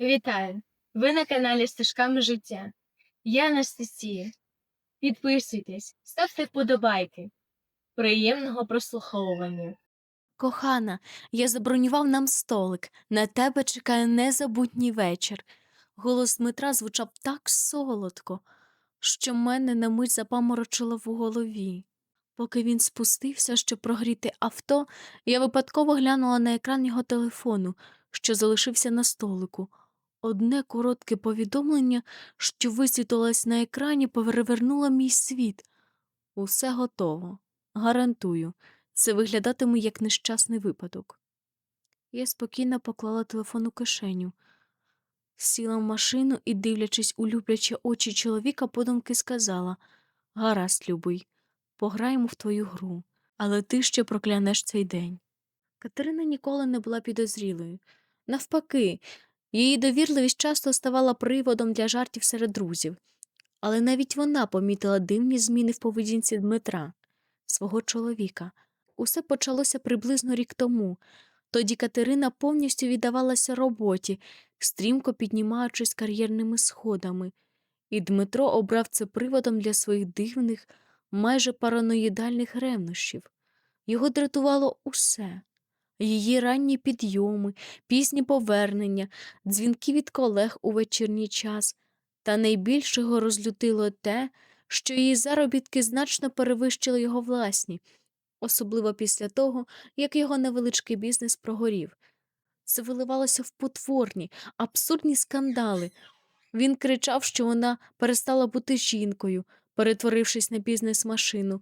Вітаю! Ви на каналі Стежками життя. Я Анастасія. Підписуйтесь, ставте вподобайки. Приємного прослуховування. Кохана, я забронював нам столик. На тебе чекає незабутній вечір. Голос Дмитра звучав так солодко, що мене на мить запаморочило в голові. Поки він спустився, щоб прогріти авто, я випадково глянула на екран його телефону, що залишився на столику. Одне коротке повідомлення, що висвітлилось на екрані, перевернуло мій світ. Усе готово. Гарантую, це виглядатиме як нещасний випадок. Я спокійно поклала телефон у кишеню, сіла в машину і, дивлячись у люблячі очі чоловіка, подумки сказала Гаразд, любий, пограємо в твою гру, але ти ще проклянеш цей день. Катерина ніколи не була підозрілою. Навпаки, її довірливість часто ставала приводом для жартів серед друзів, але навіть вона помітила дивні зміни в поведінці Дмитра, свого чоловіка. Усе почалося приблизно рік тому. Тоді Катерина повністю віддавалася роботі, стрімко піднімаючись кар'єрними сходами, і Дмитро обрав це приводом для своїх дивних, майже параноїдальних ревнощів. Його дратувало усе її ранні підйоми, пізні повернення, дзвінки від колег у вечірній час, та найбільше його розлютило те, що її заробітки значно перевищили його власні, особливо після того, як його невеличкий бізнес прогорів. Це виливалося в потворні, абсурдні скандали. Він кричав, що вона перестала бути жінкою, перетворившись на бізнес-машину.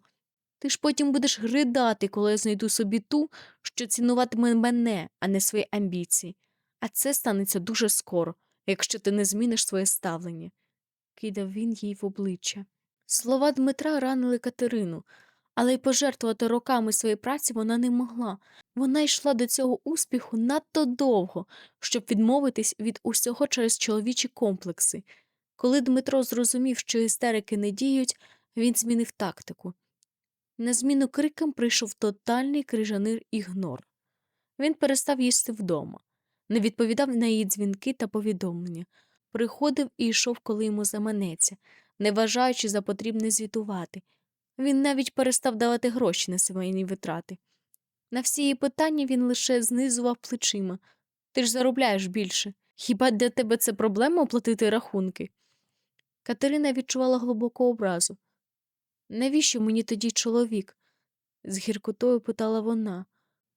Ти ж потім будеш гридати, коли я знайду собі ту, що цінуватиме мене, а не свої амбіції. А це станеться дуже скоро, якщо ти не зміниш своє ставлення, кидав він їй в обличчя. Слова Дмитра ранили Катерину, але й пожертвувати роками своєї праці вона не могла. Вона йшла до цього успіху надто довго, щоб відмовитись від усього через чоловічі комплекси. Коли Дмитро зрозумів, що істерики не діють, він змінив тактику. На зміну крикам прийшов тотальний крижаний ігнор. Він перестав їсти вдома, не відповідав на її дзвінки та повідомлення, приходив і йшов, коли йому заманеться, не вважаючи за потрібне звітувати. Він навіть перестав давати гроші на сімейні витрати. На всі її питання він лише знизував плечима. Ти ж заробляєш більше. Хіба для тебе це проблема оплатити рахунки? Катерина відчувала глибоку образу. Навіщо мені тоді чоловік? з гіркотою питала вона.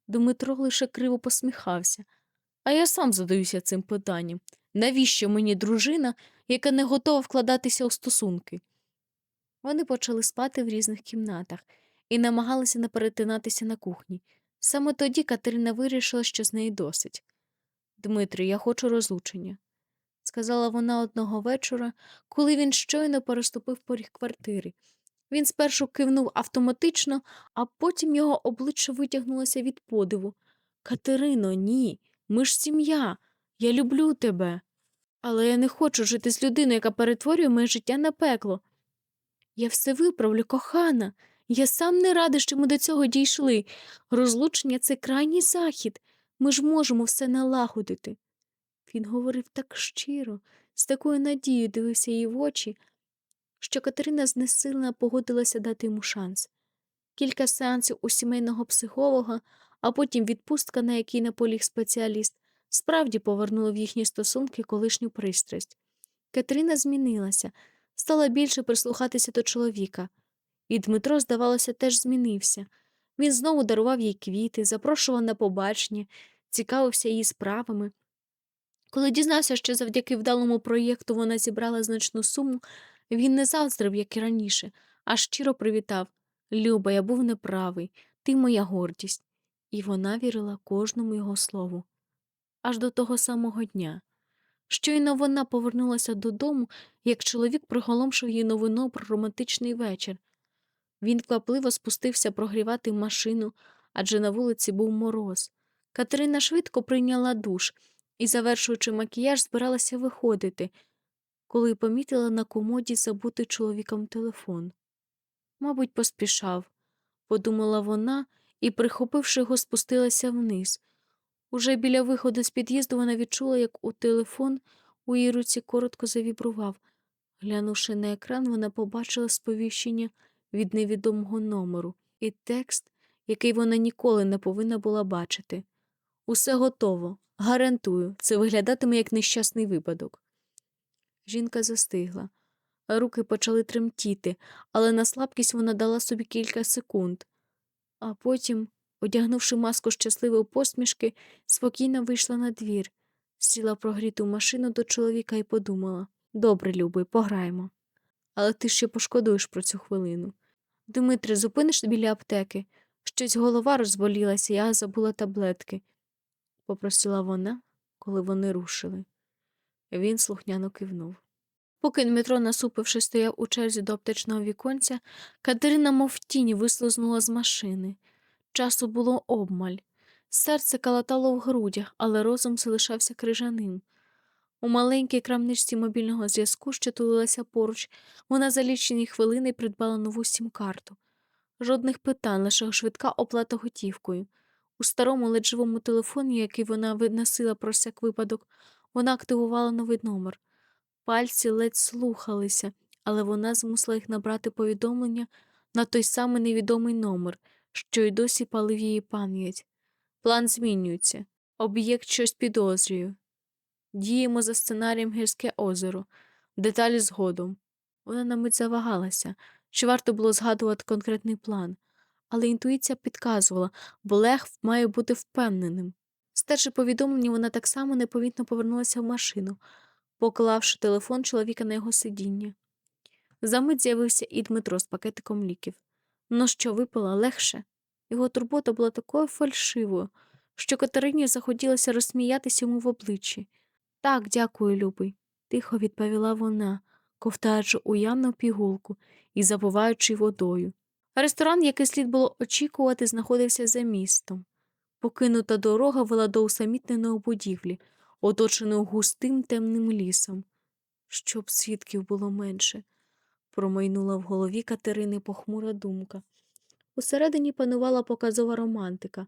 Дмитро лише криво посміхався. А я сам задаюся цим питанням. Навіщо мені дружина, яка не готова вкладатися у стосунки? Вони почали спати в різних кімнатах і намагалися не перетинатися на кухні. Саме тоді Катерина вирішила, що з неї досить. Дмитрий, я хочу розлучення, сказала вона одного вечора, коли він щойно переступив поріг квартири. Він спершу кивнув автоматично, а потім його обличчя витягнулося від подиву. Катерино, ні, ми ж сім'я. Я люблю тебе. Але я не хочу жити з людиною, яка перетворює моє життя на пекло. Я все виправлю, кохана. Я сам не радий, що ми до цього дійшли. Розлучення це крайній захід. Ми ж можемо все налагодити. Він говорив так щиро, з такою надією дивився їй в очі, що Катерина знесилена погодилася дати йому шанс. Кілька сеансів у сімейного психолога, а потім відпустка, на який наполіг спеціаліст, справді повернули в їхні стосунки колишню пристрасть. Катерина змінилася, стала більше прислухатися до чоловіка. І Дмитро, здавалося, теж змінився. Він знову дарував їй квіти, запрошував на побачення, цікавився її справами. Коли дізнався, що завдяки вдалому проєкту вона зібрала значну суму, він не заздрив, як і раніше, а щиро привітав Люба, я був неправий, ти моя гордість. І вона вірила кожному його слову. Аж до того самого дня. Щойно вона повернулася додому, як чоловік приголомшив їй новину про романтичний вечір. Він квапливо спустився прогрівати машину, адже на вулиці був мороз. Катерина швидко прийняла душ і, завершуючи макіяж, збиралася виходити, коли помітила на комоді забутий чоловіком телефон. Мабуть, поспішав, подумала вона і, прихопивши його, спустилася вниз. Уже біля виходу з під'їзду вона відчула, як у телефон у її руці коротко завібрував. Глянувши на екран, вона побачила сповіщення від невідомого номеру і текст, який вона ніколи не повинна була бачити. Усе готово. Гарантую, це виглядатиме як нещасний випадок. Жінка застигла. Руки почали тремтіти, але на слабкість вона дала собі кілька секунд. А потім, одягнувши маску щасливої посмішки, спокійно вийшла на двір, сіла прогріту машину до чоловіка і подумала Добре, любий, пограємо. Але ти ще пошкодуєш про цю хвилину. Дмитре, зупиниш біля аптеки? Щось голова розболілася, я забула таблетки, попросила вона, коли вони рушили. Він слухняно кивнув. Поки Дмитро, насупивши, стояв у черзі до аптечного віконця, Катерина, мов в тіні, вислизнула з машини. Часу було обмаль. Серце калатало в грудях, але розум залишався крижаним. У маленькій крамничці мобільного зв'язку, що тулилася поруч, вона за лічені хвилини придбала нову сім-карту. Жодних питань, лише швидка оплата готівкою. У старому леджевому телефоні, який вона виносила про всяк випадок, вона активувала новий номер. Пальці ледь слухалися, але вона змусила їх набрати повідомлення на той самий невідомий номер, що й досі палив її пам'ять. План змінюється. Об'єкт щось підозрює. Діємо за сценарієм Гірське озеро. Деталі згодом. Вона на мить завагалася, чи варто було згадувати конкретний план, але інтуїція підказувала, бо Лех має бути впевненим. Стерши повідомлення, вона так само непомітно повернулася в машину, поклавши телефон чоловіка на його сидіння. Замить з'явився і Дмитро з пакетиком ліків. Ну що, випила легше? Його турбота була такою фальшивою, що Катерині захотілося розсміятися йому в обличчі. Так, дякую, любий, тихо відповіла вона, ковтаючи уявну пігулку і запиваючи водою. Ресторан, який слід було очікувати, знаходився за містом. Покинута дорога вела до усамітненої будівлі, оточеної густим темним лісом. Щоб свідків було менше, промайнула в голові Катерини похмура думка. Усередині панувала показова романтика,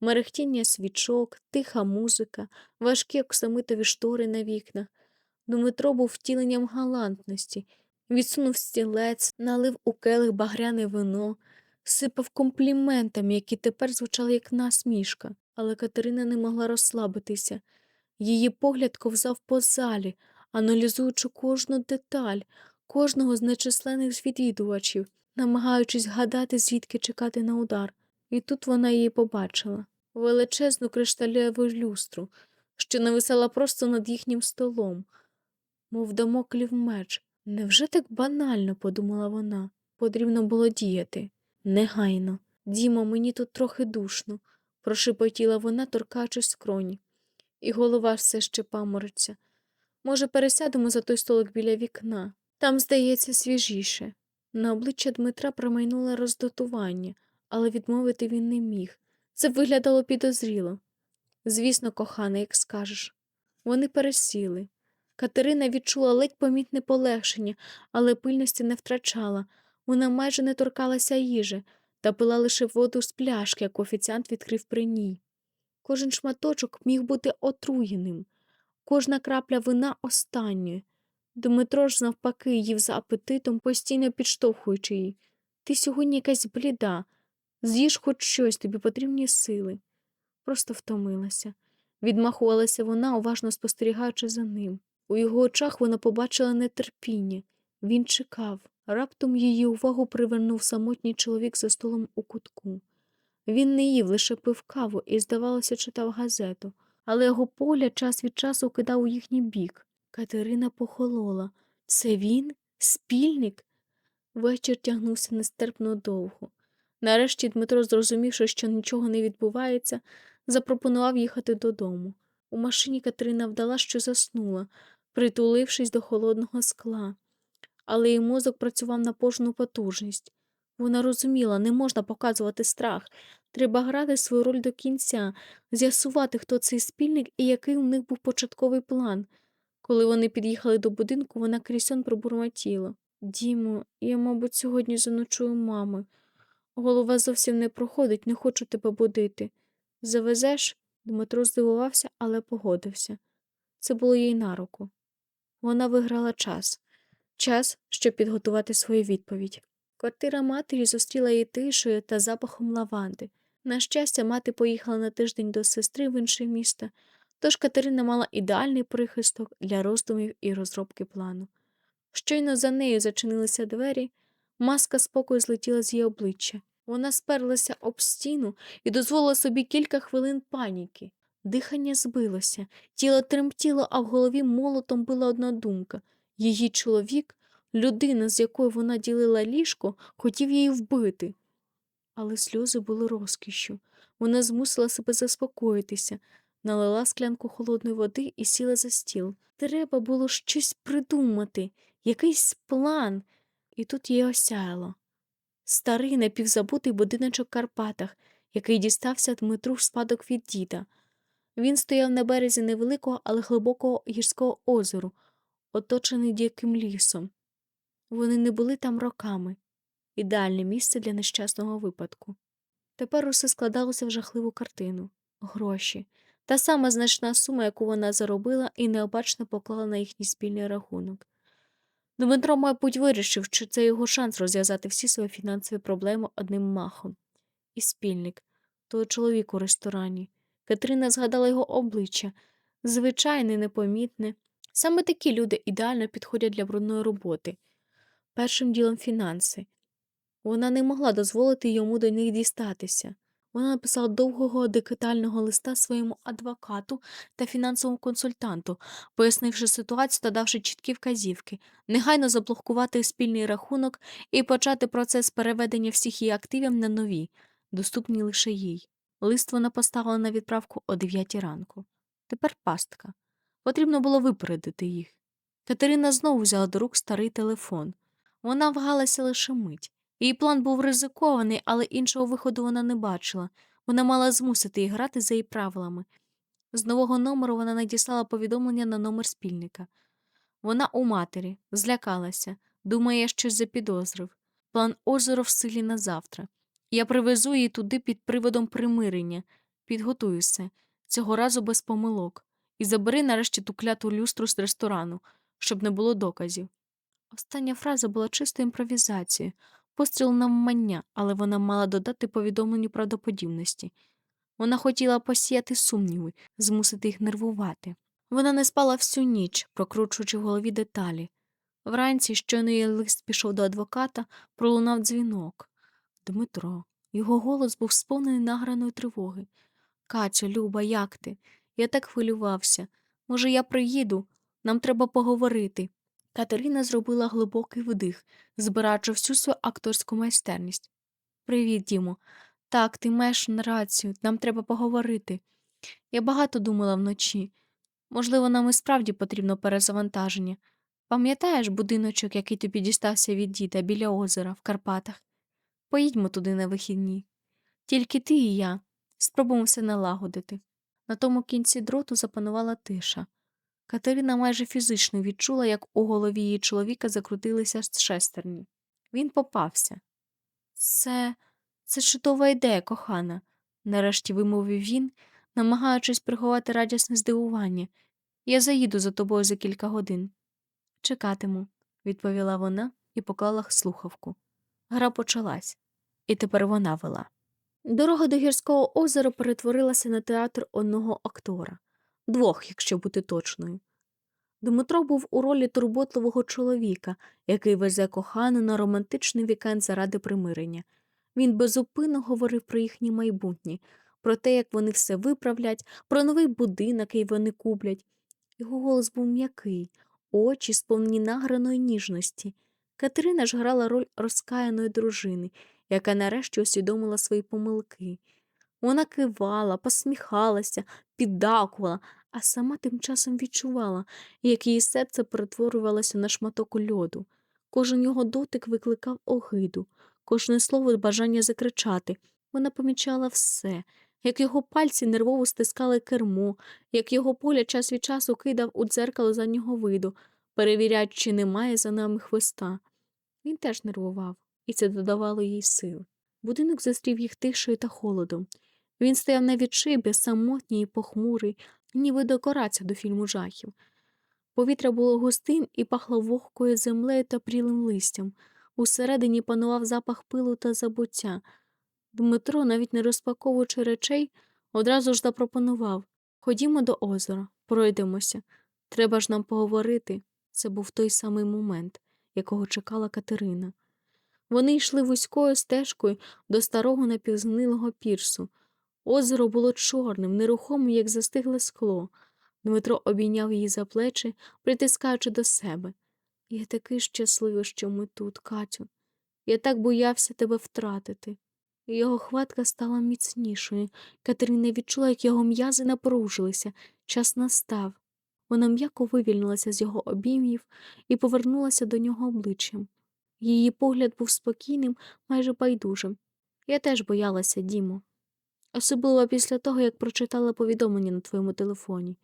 мерехтіння свічок, тиха музика, важкі оксамитові штори на вікнах. Дмитро був втіленням галантності, відсунув стілець, налив у келих багряне вино, сипав компліментами, які тепер звучали як насмішка, але Катерина не могла розслабитися. Її погляд ковзав по залі, аналізуючи кожну деталь, кожного з нечисленних відвідувачів, намагаючись гадати, звідки чекати на удар. І тут вона її побачила величезну кришталеву люстру, що нависала просто над їхнім столом, мов дамоклів меч. Невже так банально, подумала вона. Потрібно було діяти. Негайно. Дімо, мені тут трохи душно, прошепотіла вона, торкаючись скроні. І голова все ще памориться. Може, пересядемо за той столик біля вікна. Там, здається, свіжіше. На обличчя Дмитра промайнуло роздотування, але відмовити він не міг. Це виглядало підозріло. Звісно, кохана, як скажеш. Вони пересіли. Катерина відчула ледь помітне полегшення, але пильності не втрачала. Вона майже не торкалася їжі та пила лише воду з пляшки, яку офіціант відкрив при ній. Кожен шматочок міг бути отруєним, кожна крапля вина останньою. Дмитро ж, навпаки, їв за апетитом, постійно підштовхуючи її. Ти сьогодні якась бліда. З'їж хоч щось, тобі потрібні сили. Просто втомилася. Відмахувалася вона, уважно спостерігаючи за ним. У його очах вона побачила нетерпіння. Він чекав. Раптом її увагу привернув самотній чоловік за столом у кутку. Він не їв, лише пив каву і, здавалося, читав газету, але його погляд час від часу кидав у їхній бік. Катерина похолола. Це він? Спільник? Вечір тягнувся нестерпно довго. Нарешті Дмитро, зрозумівши, що нічого не відбувається, запропонував їхати додому. У машині Катерина вдала, що заснула, притулившись до холодного скла. Але її мозок працював на повну потужність. Вона розуміла, не можна показувати страх. Треба грати свою роль до кінця, з'ясувати, хто цей спільник і який у них був початковий план. Коли вони під'їхали до будинку, вона крізь пробурмотіла. Дімо, я, мабуть, сьогодні заночую мами. Голова зовсім не проходить, не хочу тебе будити. Завезеш? Дмитро здивувався, але погодився. Це було їй на руку. Вона виграла час, час, щоб підготувати свою відповідь. Квартира матері зустріла її тишею та запахом лаванди. На щастя, мати поїхала на тиждень до сестри в інше місто, тож Катерина мала ідеальний прихисток для роздумів і розробки плану. Щойно за нею зачинилися двері, маска спокою злетіла з її обличчя. Вона сперлася об стіну і дозволила собі кілька хвилин паніки. Дихання збилося, тіло тремтіло, а в голові молотом била одна думка. Її чоловік, людина, з якою вона ділила ліжко, хотів її вбити. Але сльози були розкішшю. Вона змусила себе заспокоїтися, налила склянку холодної води і сіла за стіл. Треба було щось придумати, якийсь план. І тут її осяяло. Старий напівзабутий будиночок в Карпатах, який дістався Дмитру в спадок від діда. Він стояв на березі невеликого, але глибокого гірського озеру, оточений диким лісом. Вони не були там роками ідеальне місце для нещасного випадку. Тепер усе складалося в жахливу картину гроші, та сама значна сума, яку вона заробила і необачно поклала на їхній спільний рахунок. Дмитро, мабуть, вирішив, що це його шанс розв'язати всі свої фінансові проблеми одним махом. І спільник, той чоловік у ресторані. Катерина згадала його обличчя звичайне, непомітне. Саме такі люди ідеально підходять для брудної роботи. Першим ділом фінанси. Вона не могла дозволити йому до них дістатися. Вона написала довгого декретального листа своєму адвокату та фінансовому консультанту, пояснивши ситуацію та давши чіткі вказівки, негайно заблокувати спільний рахунок і почати процес переведення всіх її активів на нові, доступні лише їй. Лист вона поставила на відправку о 9 ранку. Тепер пастка. Потрібно було випередити їх. Катерина знову взяла до рук старий телефон. Вона вагалася лише мить. Її план був ризикований, але іншого виходу вона не бачила. Вона мала змусити їх грати за її правилами. З нового номеру вона надіслала повідомлення на номер спільника. Вона у матері, злякалася, думає, щось запідозрив. План озеро в силі на завтра. Я привезу її туди під приводом примирення. Підготуюся, цього разу без помилок. І забери нарешті ту кляту люстру з ресторану, щоб не було доказів. Остання фраза була чистою імпровізацією, постріл навмання, але вона мала додати повідомленню правдоподібності. Вона хотіла посіяти сумніви, змусити їх нервувати. Вона не спала всю ніч, прокручуючи в голові деталі. Вранці, щойно її лист пішов до адвоката, пролунав дзвінок. Дмитро. Його голос був сповнений награної тривоги. Катю, Люба, як ти? Я так хвилювався. Може, я приїду? Нам треба поговорити. Катерина зробила глибокий вдих, збираючи всю свою акторську майстерність. Привіт, Дімо. Так, ти маєш рацію, нам треба поговорити. Я багато думала вночі. Можливо, нам і справді потрібно перезавантаження. Пам'ятаєш будиночок, який тобі дістався від діда біля озера в Карпатах? Поїдьмо туди на вихідні. Тільки ти і я спробуємо все налагодити. На тому кінці дроту запанувала тиша. Катерина майже фізично відчула, як у голові її чоловіка закрутилися шестерні. Він попався. Це це чудова ідея, кохана, нарешті вимовив він, намагаючись приховати радісне здивування. Я заїду за тобою за кілька годин. Чекатиму, відповіла вона і поклала слухавку. Гра почалась, і тепер вона вела. Дорога до гірського озера перетворилася на театр одного актора, двох, якщо бути точною. Дмитро був у ролі турботливого чоловіка, який везе кохану на романтичний вікенд заради примирення. Він безупинно говорив про їхнє майбутнє, про те, як вони все виправлять, про новий будинок, який вони куплять. Його голос був м'який, очі сповнені награної ніжності. Катерина ж грала роль розкаяної дружини, яка нарешті усвідомила свої помилки. Вона кивала, посміхалася, піддакувала, а сама тим часом відчувала, як її серце перетворювалося на шматок льоду. Кожен його дотик викликав огиду, кожне слово бажання закричати. Вона помічала все, як його пальці нервово стискали кермо, як його поля час від часу кидав у дзеркало заднього виду, перевіряючи, чи немає за нами хвоста. Він теж нервував, і це додавало їй сил. Будинок зустрів їх тишею та холодом. Він стояв на відшибі, самотній і похмурий, ніби декорація до фільму жахів. Повітря було густим і пахло вогкою землею та прілим листям. Усередині панував запах пилу та забуття. Дмитро, навіть не розпаковуючи речей, одразу ж запропонував Ходімо до озера, пройдемося. Треба ж нам поговорити. Це був той самий момент, якого чекала Катерина. Вони йшли вузькою стежкою до старого напівзнилого пірсу. Озеро було чорним, нерухомим, як застигле скло. Дмитро обійняв її за плечі, притискаючи до себе. Я такий щасливий, що ми тут, Катю. Я так боявся тебе втратити. Його хватка стала міцнішою. Катерина відчула, як його м'язи напружилися. Час настав. Вона м'яко вивільнилася з його обіймів і повернулася до нього обличчям. Її погляд був спокійним, майже байдужим. Я теж боялася, Дімо. Особливо після того, як прочитала повідомлення на твоєму телефоні.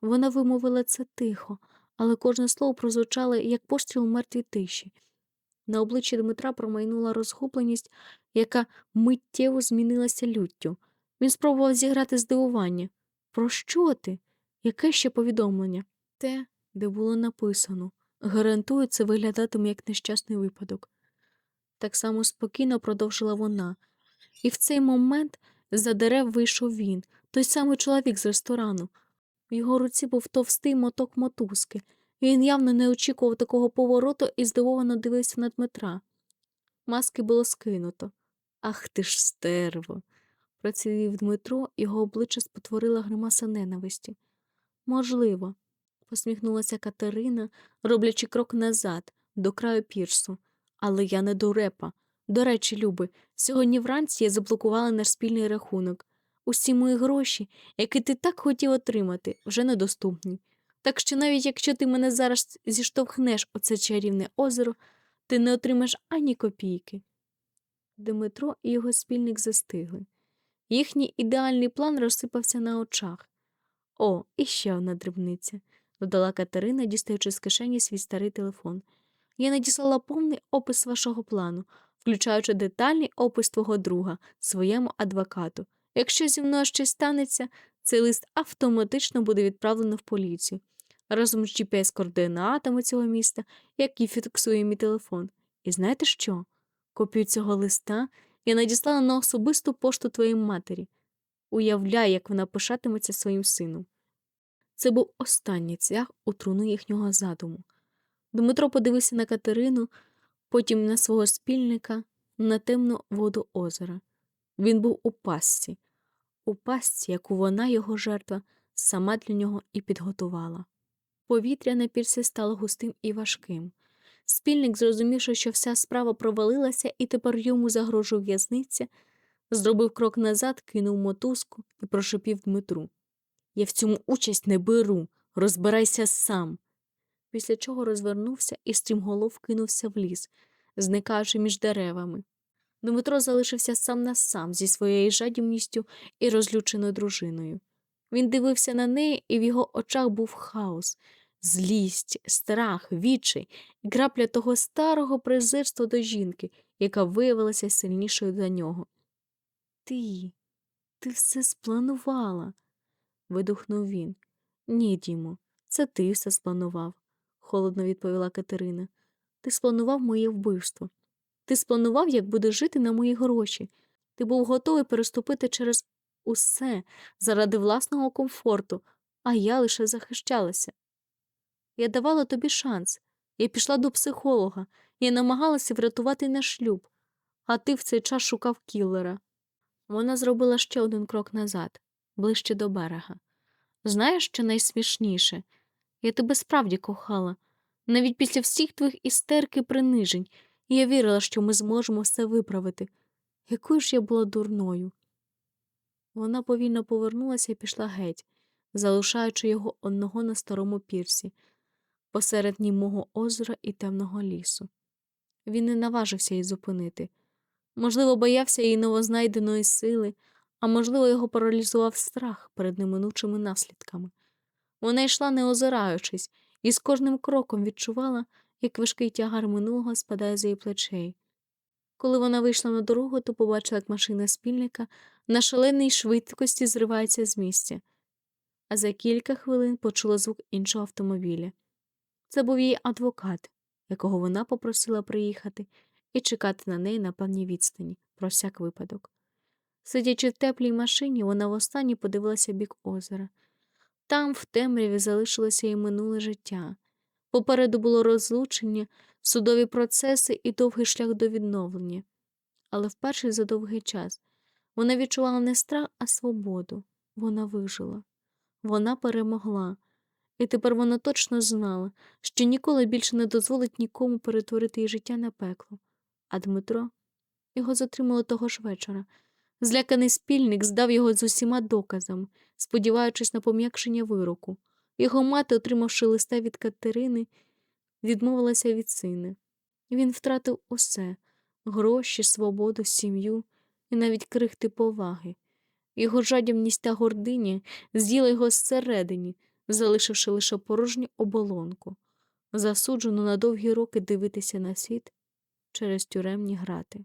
Вона вимовила це тихо, але кожне слово прозвучало, як постріл мертвій тиші. На обличчі Дмитра промайнула розгубленість, яка миттєво змінилася люттю. Він спробував зіграти здивування. Про що ти? Яке ще повідомлення? Те, де було написано. Гарантую, це виглядатиме як нещасний випадок. Так само спокійно продовжила вона. І в цей момент за дерев вийшов він, той самий чоловік з ресторану. В його руці був товстий моток мотузки. Він явно не очікував такого повороту і здивовано дивився на Дмитра. Маски було скинуто. Ах ти ж стерво. Процілів Дмитро, його обличчя спотворила гримаса ненависті. Можливо, посміхнулася Катерина, роблячи крок назад, до краю пірсу. Але я не дурепа. До речі, Люби, сьогодні вранці я заблокувала наш спільний рахунок. Усі мої гроші, які ти так хотів отримати, вже недоступні. Так що навіть якщо ти мене зараз зіштовхнеш у це чарівне озеро, ти не отримаєш ані копійки. Дмитро і його спільник застигли. Їхній ідеальний план розсипався на очах. О, і ще одна дрібниця, додала Катерина, дістаючи з кишені свій старий телефон. Я надіслала повний опис вашого плану, включаючи детальний опис твого друга своєму адвокату. Якщо зі мною щось станеться, цей лист автоматично буде відправлено в поліцію разом з GPS-координатами цього міста, які фіксує мій телефон. І знаєте що? Копію цього листа я надіслала на особисту пошту твоїй матері. Уявляю, як вона пишатиметься своїм сином. Це був останній цвях у труну їхнього задуму. Дмитро подивився на Катерину, потім на свого спільника, на темну воду озера. Він був у пастці, у пастці, яку вона, його жертва, сама для нього і підготувала. Повітря на пірсі стало густим і важким. Спільник, зрозумівши, що вся справа провалилася і тепер йому загрожує в'язниця, зробив крок назад, кинув мотузку і прошепів Дмитру. Я в цьому участь не беру, розбирайся сам. Після чого розвернувся і стрімголов кинувся в ліс, зникаючи між деревами. Дмитро залишився сам на сам зі своєю жадібністю і розлюченою дружиною. Він дивився на неї, і в його очах був хаос, злість, страх, відчай і крапля того старого презирства до жінки, яка виявилася сильнішою за нього. Ти, ти все спланувала, видухнув він. Ні, Дімо, це ти все спланував, холодно відповіла Катерина. Ти спланував моє вбивство. Ти спланував, як буде жити на мої гроші. Ти був готовий переступити через усе заради власного комфорту, а я лише захищалася. Я давала тобі шанс. Я пішла до психолога, я намагалася врятувати наш шлюб, а ти в цей час шукав кіллера. Вона зробила ще один крок назад, ближче до берега. Знаєш, що найсмішніше? Я тебе справді кохала. Навіть після всіх твоїх істерк і принижень я вірила, що ми зможемо все виправити. Якою ж я була дурною. Вона повільно повернулася і пішла геть, залишаючи його одного на старому пірсі, посеред німого озера і темного лісу. Він не наважився її зупинити. Можливо, боявся її новознайденої сили, а можливо, його паралізував страх перед неминучими наслідками. Вона йшла, не озираючись, і з кожним кроком відчувала, як важкий тягар минулого спадає з її плечей. Коли вона вийшла на дорогу, то побачила, як машина спільника на шаленій швидкості зривається з місця, а за кілька хвилин почула звук іншого автомобіля. Це був її адвокат, якого вона попросила приїхати і чекати на неї на певній відстані, про всяк випадок. Сидячи в теплій машині, вона востаннє подивилася бік озера. Там, в темряві, залишилося її минуле життя. Попереду було розлучення, судові процеси і довгий шлях до відновлення. Але вперше за довгий час вона відчувала не страх, а свободу. Вона вижила. Вона перемогла. І тепер вона точно знала, що ніколи більше не дозволить нікому перетворити її життя на пекло. А Дмитро його затримало того ж вечора. Зляканий спільник здав його з усіма доказами, сподіваючись на пом'якшення вироку. Його мати, отримавши листа від Катерини, відмовилася від сина. Він втратив усе гроші, свободу, сім'ю і навіть крихти поваги. Його жадібність та гординя з'їла його зсередині, залишивши лише порожню оболонку, засуджену на довгі роки дивитися на світ через тюремні грати.